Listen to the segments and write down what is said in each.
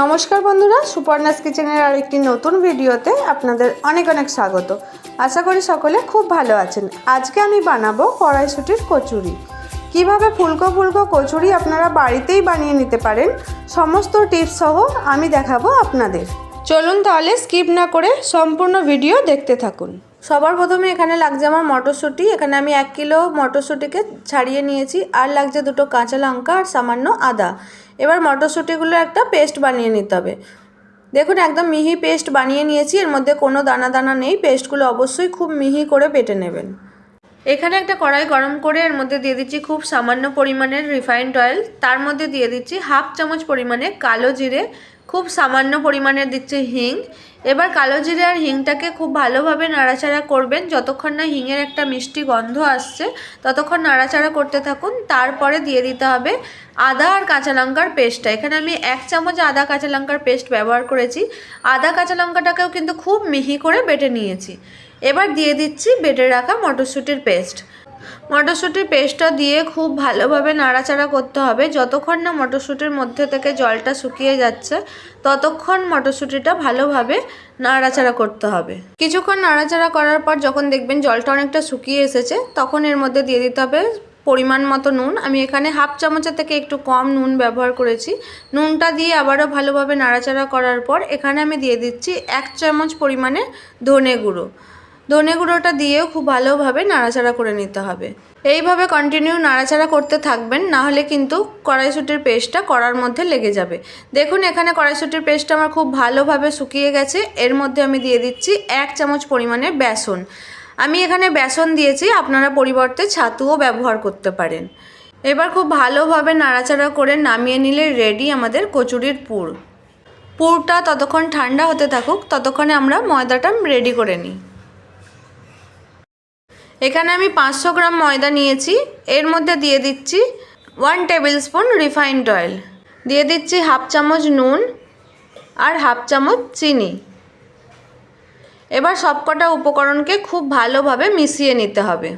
নমস্কার বন্ধুরা, সুপর্ণাস কিচেনের আরেকটি নতুন ভিডিওতে আপনাদের অনেক অনেক স্বাগত। আশা করি সকলে খুব ভালো আছেন। আজকে আমি বানাবো কড়াইশুটির কচুরি। কীভাবে ফুলকো ফুলকো কচুরি আপনারা বাড়িতেই বানিয়ে নিতে পারেন, সমস্ত টিপস সহ আমি দেখাবো আপনাদের। চলুন তাহলে স্কিপ না করে সম্পূর্ণ ভিডিও দেখতে থাকুন। সবার প্রথমে এখানে লাগছে আমার মটরশুঁটি। এখানে আমি এক কিলো মটরশুঁটিকে ছাড়িয়ে নিয়েছি। আর লাগছে দুটো কাঁচা লঙ্কা আর সামান্য আদা। এবার মটরশুঁটিগুলো একটা পেস্ট বানিয়ে নিতে হবে। দেখুন, একদম মিহি পেস্ট বানিয়ে নিয়েছি। এর মধ্যে কোনো দানা দানা নেই। পেস্টগুলো অবশ্যই খুব মিহি করে বেটে নেবেন। এখানে একটা কড়াই গরম করে এর মধ্যে দিয়ে দিচ্ছি খুব সামান্য পরিমাণের রিফাইন্ড অয়েল তার মধ্যে দিয়ে দিচ্ছি হাফ চামচ পরিমাণে কালো জিরে, খুব সামান্য পরিমাণের দিচ্ছি হিং। এবার কালো জিরে আর হিংটাকে খুব ভালোভাবে নাড়াচাড়া করবেন। যতক্ষণ না হিংয়ের একটা মিষ্টি গন্ধ আসছে, ততক্ষণ নাড়াচাড়া করতে থাকুন। তারপরে দিয়ে দিতে হবে আদা আর কাঁচা লঙ্কার পেস্টটা। এখানে আমি এক চামচ আদা কাঁচা লঙ্কার পেস্ট ব্যবহার করেছি। আদা কাঁচা লঙ্কাটাকেও কিন্তু খুব মিহি করে বেটে নিয়েছি। এবার দিয়ে দিচ্ছি বেটে রাখা মটরশুঁটির পেস্ট। মটরশুঁটির পেস্টটা দিয়ে খুব ভালোভাবে নাড়াচাড়া করতে হবে। যতক্ষণ না মটরশুঁটির মধ্যে থেকে জলটা শুকিয়ে যাচ্ছে, ততক্ষণ মটরশুঁটিটা ভালোভাবে নাড়াচাড়া করতে হবে। কিছুক্ষণ নাড়াচাড়া করার পর যখন দেখবেন জলটা অনেকটা শুকিয়ে এসেছে, তখন এর মধ্যে দিয়ে দিতে হবে পরিমাণ মতো নুন। আমি এখানে হাফ চামচের থেকে একটু কম নুন ব্যবহার করেছি। নুনটা দিয়ে আবারও ভালোভাবে নাড়াচাড়া করার পর এখানে আমি দিয়ে দিচ্ছি এক চামচ পরিমাণে ধনে গুঁড়ো। ধনে গুঁড়োটা দিয়েও খুব ভালোভাবে নাড়াচাড়া করে নিতে হবে। এইভাবে কন্টিনিউ নাড়াচাড়া করতে থাকবেন, না হলে কিন্তু কড়াইশুটির পেস্টটা কড়ার মধ্যে লেগে যাবে। দেখুন, এখানে কড়াইশুটির পেস্টটা আমার খুব ভালোভাবে শুকিয়ে গেছে। এর মধ্যে আমি দিয়ে দিচ্ছি এক চামচ পরিমাণে বেসন। আমি এখানে বেসন দিয়েছি, আপনারা পরিবর্তে ছাতুও ব্যবহার করতে পারেন। এবার খুব ভালোভাবে নাড়াচাড়া করে নামিয়ে নিলে রেডি আমাদের কচুরির পুর। পুরটা ততক্ষণ ঠান্ডা হতে থাকুক, ততক্ষণে আমরা ময়দাটা রেডি করে নিই। এখানে আমি পাঁচশো গ্রাম ময়দা নিয়েছি। এর মধ্যে দিয়ে দিচ্ছি one tablespoon refined oil দিয়ে দিচ্ছি হাফ চামচ নুন আর হাফ চামচ চিনি। এবার সবকটা উপকরণকে খুব ভালোভাবে মিশিয়ে নিতে হবে।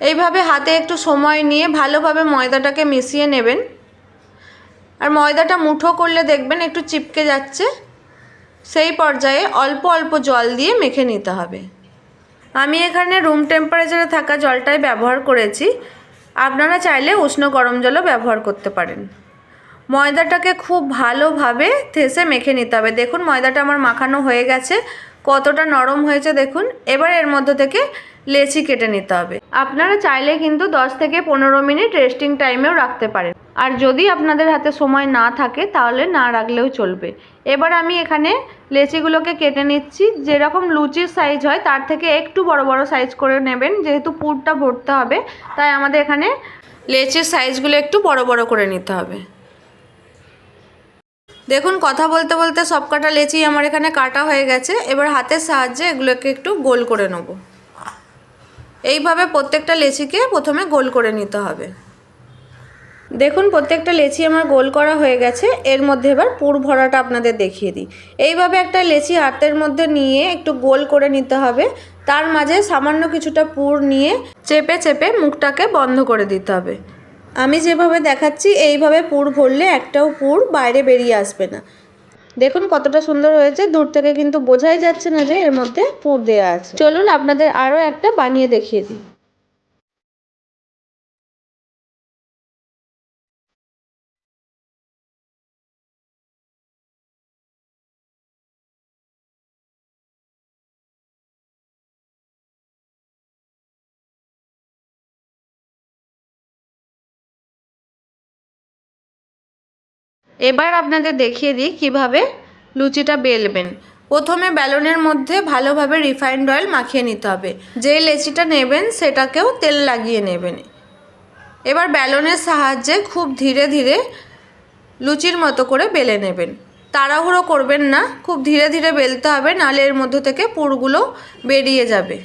এইভাবে হাতে একটু সময় নিয়ে ভালোভাবে ময়দাটাকে মিশিয়ে নেবেন। আর ময়দাটা মুঠো করলে দেখবেন একটু চিপকে যাচ্ছে। সেই পর্যায়ে অল্প অল্প জল দিয়ে মেখে নিতে হবে। আমি এখানে রুম টেম্পারেচারে থাকা জলটাই ব্যবহার করেছি। আপনারা চাইলে উষ্ণ গরম জলও ব্যবহার করতে পারেন। ময়দাটাকে খুব ভালোভাবে থেসে মেখে নিতে হবে। দেখুন, ময়দাটা আমার মাখানো হয়ে গেছে। কতটা নরম হয়েছে দেখুন। এবার এর মধ্যে থেকে লেচি কেটে নিতে হবে। আপনারা চাইলে কিন্তু 10 থেকে পনেরো মিনিট রেস্টিং টাইমেও রাখতে পারেন। আর যদি আপনাদের হাতে সময় না থাকে, তাহলে না রাখলেও চলবে। এবার আমি এখানে লেচিগুলোকে কেটে নিচ্ছি। যেরকম লুচির সাইজ হয়, তার থেকে একটু বড় বড় সাইজ করে নেবেন। যেহেতু পুরটা ভরতে হবে, তাই আমাদের এখানে লেচির সাইজগুলো একটু বড় বড় করে নিতে হবে। দেখুন, কথা বলতে বলতে সব কাটা লেচি আমার এখানে কাটা হয়ে গেছে। এবার হাতের সাহায্যে এগুলোকে একটু গোল করে নেব। এইভাবে প্রত্যেকটা লেচিকে প্রথমে গোল করে নিতে হবে। দেখুন, প্রত্যেকটা লেচি আমার গোল করা হয়ে গেছে। এর মধ্যে এবার পুর ভরাটা আপনাদের দেখিয়ে দিই। এইভাবে একটা লেচি হাতের মধ্যে নিয়ে একটু গোল করে নিতে হবে। তার মাঝে সামান্য কিছুটা পুর নিয়ে চেপে চেপে মুখটাকে বন্ধ করে দিতে হবে। আমি যেভাবে দেখাচ্ছি, এইভাবে পুর ভরলে একটাও পুর বাইরে বেরিয়ে আসবে না। দেখুন কতটা সুন্দর হয়েছে। দূর থেকে কিন্তু বোঝাই যাচ্ছে না যে এর মধ্যে পুর দেওয়া আছে। চলুন আপনাদের আরও একটা বানিয়ে দেখিয়ে দিই। এবার আপনাদের দেখিয়ে দিই কীভাবে লুচিটা বেলবেন। প্রথমে ব্যালনের মধ্যে ভালোভাবে রিফাইন্ড অয়েল মাখিয়ে নিতে হবে। যে লেচিটা নেবেন সেটাকেও তেল লাগিয়ে নেবেন। এবার ব্যালনের সাহায্যে খুব ধীরে ধীরে লুচির মতো করে বেলে নেবেন। তাড়াহুড়ো করবেন না, খুব ধীরে ধীরে বেলতে হবে নালে এর মধ্যে থেকে পুরগুলো বেরিয়ে যাবে।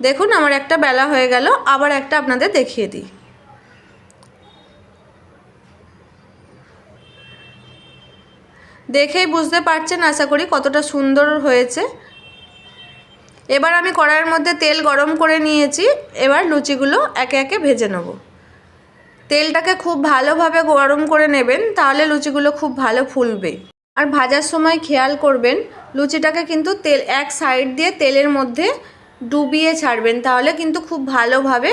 দেখুন, আমার একটা বেলা হয়ে গেল, আবার একটা আপনাদের দেখিয়ে দিই। দেখেই বুঝতে পারছেন, আশা করি কতটা সুন্দর হয়েছে। এবার আমি কড়াইয়ের মধ্যে তেল গরম করে নিয়েছি, এবার লুচিগুলো একে একে ভেজে নেব। তেলটাকে খুব ভালোভাবে গরম করে নেবেন, তাহলে লুচিগুলো খুব ভালো ফুলবে। আর ভাজার সময় খেয়াল করবেন, লুচিটাকে কিন্তু তেল, এক সাইড দিয়ে তেলের মধ্যে ডুবিয়ে ছাড়বেন, তাহলে কিন্তু খুব ভালোভাবে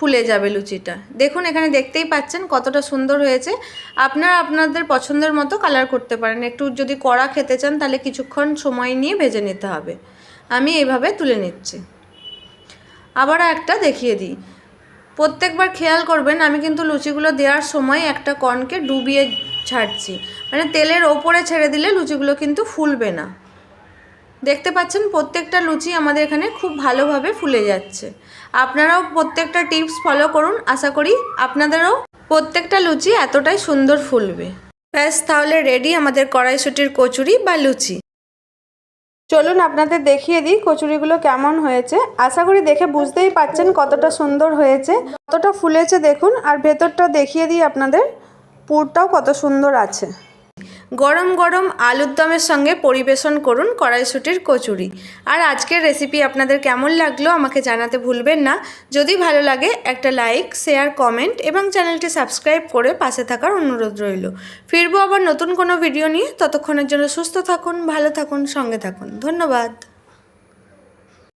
ফুলে যাবে লুচিটা। দেখুন, এখানে দেখতেই পাচ্ছেন কতটা সুন্দর হয়েছে। আপনারা আপনাদের পছন্দের মতো কালার করতে পারেন। একটু যদি কড়া খেতে চান, তাহলে কিছুক্ষণ সময় নিয়ে ভেজে নিতে হবে। আমি এইভাবে তুলে নিচ্ছি। আবারও একটা দেখিয়ে দিই। প্রত্যেকবার খেয়াল করবেন, আমি কিন্তু লুচিগুলো দেওয়ার সময় একটা কর্নকে ডুবিয়ে ছাড়ছি। মানে তেলের ওপরে ছেড়ে দিলে লুচিগুলো কিন্তু ফুলবে না। দেখতে পাচ্ছেন প্রত্যেকটা লুচি আমাদের এখানে খুব ভালোভাবে ফুলে যাচ্ছে। আপনারাও প্রত্যেকটা টিপস ফলো করুন, আশা করি আপনাদেরও প্রত্যেকটা লুচি এতটাই সুন্দর ফুলবে। ব্যাস, তাহলে রেডি আমাদের কড়াইশুটির কচুরি বা লুচি। চলুন আপনাদের দেখিয়ে দিই কচুরিগুলো কেমন হয়েছে। আশা করি দেখে বুঝতেই পাচ্ছেন কতটা সুন্দর হয়েছে, কতটা ফুলেছে দেখুন, আর ভেতরটা দেখিয়ে দিই আপনাদের, পুরটাও কত সুন্দর আছে। গরম গরম আলুর দমের সঙ্গে পরিবেশন করুন কড়াইশুটির কচুরি। আর আজকের রেসিপি আপনাদের কেমন লাগল আমাকে জানাতে ভুলবেন না। যদি ভালো লাগে, একটা লাইক শেয়ার কমেন্ট এবং চ্যানেলটি সাবস্ক্রাইব করে পাশে থাকার অনুরোধ রইল। ফিরবো আবার নতুন কোনো ভিডিও নিয়ে। ততক্ষণের জন্য সুস্থ থাকুন, ভালো থাকুন, সঙ্গে থাকুন। ধন্যবাদ।